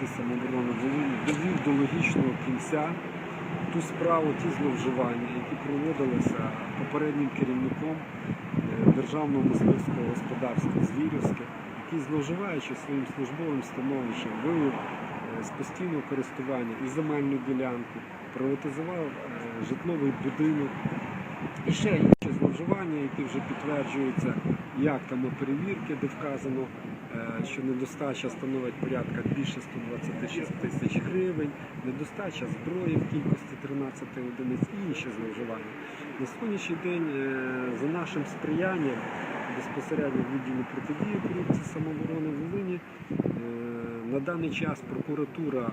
міліції самооборони довів до логічного кінця ту справу, ті зловживання, які проводилися попереднім керівником е, Державного мисливського господарства Звірівське, який, зловживаючи своїм службовим становищем, вивів е, з постійного користування і земельну ділянку, приватизував е, житловий будинок. І ще інші зловживання, які вже підтверджуються актами перевірки, де вказано, е, що недостача становить порядка більше 126 тисяч гривень, недостача зброї в кількості 13 одиниць і інші зловживання. На сьогоднішній день е, за нашим сприянням безпосередньо в відділі протидії корупції самооборони Волині е, на даний час прокуратура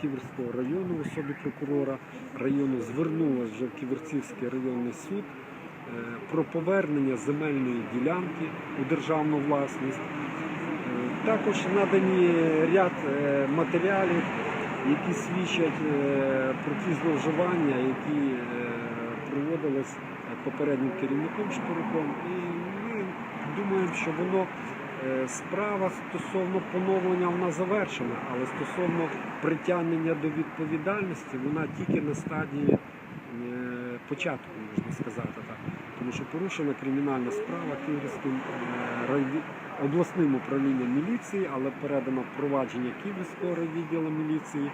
Ківерського району особі прокурора району звернулася вже в Ківерцівський районний суд про повернення земельної ділянки у державну власність. Е, Також надані ряд е, матеріалів, які свідчать е, про ті зловживання, які е, проводились е, попереднім керівником Шпируком. І ми думаємо, що воно е, справа стосовно поновлення вона завершена, але стосовно притягнення до відповідальності вона тільки на стадії е, початку, можна сказати так. Тому що порушена кримінальна справа Київським е, обласним управлінням міліції, але передано провадження Київського райвідділу міліції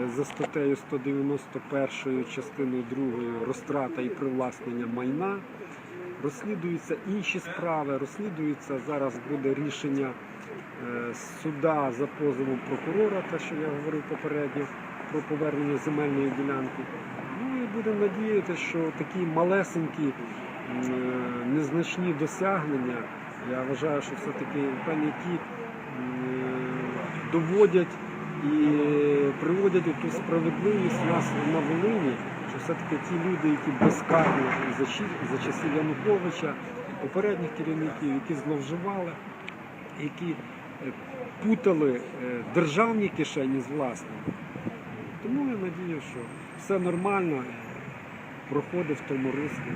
е, за статтею 191 частиною 2 розтрата і привласнення майна. Розслідуються інші справи, розслідується зараз буде рішення е, суда за позовом прокурора, те, що я говорив попередньо, про повернення земельної ділянки. Будемо надіятися, що такі малесенькі, е, незначні досягнення, я вважаю, що все-таки які доводять і приводять ту справедливість нас на Волині, що все-таки ті люди, які безкарно і за, за часів Януковича, попередніх керівників, які зловживали, які е, путали е, державні кишені з власними. Тому я надію, що все нормально, проходить в тому руслі.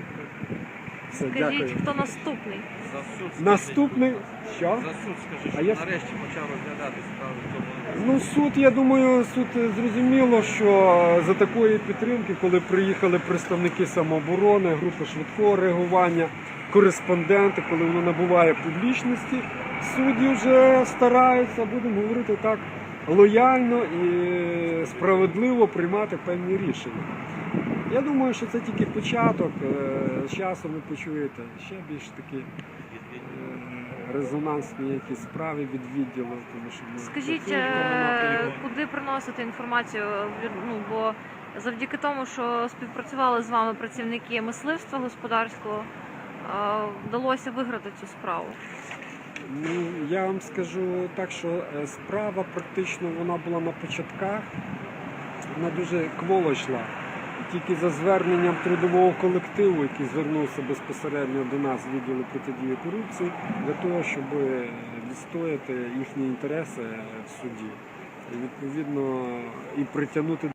Все, Скажіть, дякую. хто наступний? За суд скажіть. Наступний що? За суд скажіть, А що я- нарешті почав розглядати справи тому. Ну, суд, я думаю, суд е, зрозуміло, що за такої підтримки, коли приїхали представники самооборони, групи швидкого реагування, кореспонденти, коли воно набуває публічності, судді вже стараються, будемо говорити так, лояльно і справедливо приймати певні рішення. Я думаю, що це тільки початок. Е, З часом ви почуєте ще більш такі е, резонансні якісь справи від відділу. Тому що ми Скажіть, працюємо е, куди приносити інформацію? Ну бо завдяки тому, що співпрацювали з вами працівники мисливства господарського, вдалося виграти цю справу. Ну, я вам скажу так, що справа практично вона була на початках, вона дуже кволо йшла. Тільки за зверненням трудового колективу, який звернувся безпосередньо до нас з відділу протидії корупції, для того, щоб відстояти їхні інтереси в суді. І відповідно і притягнути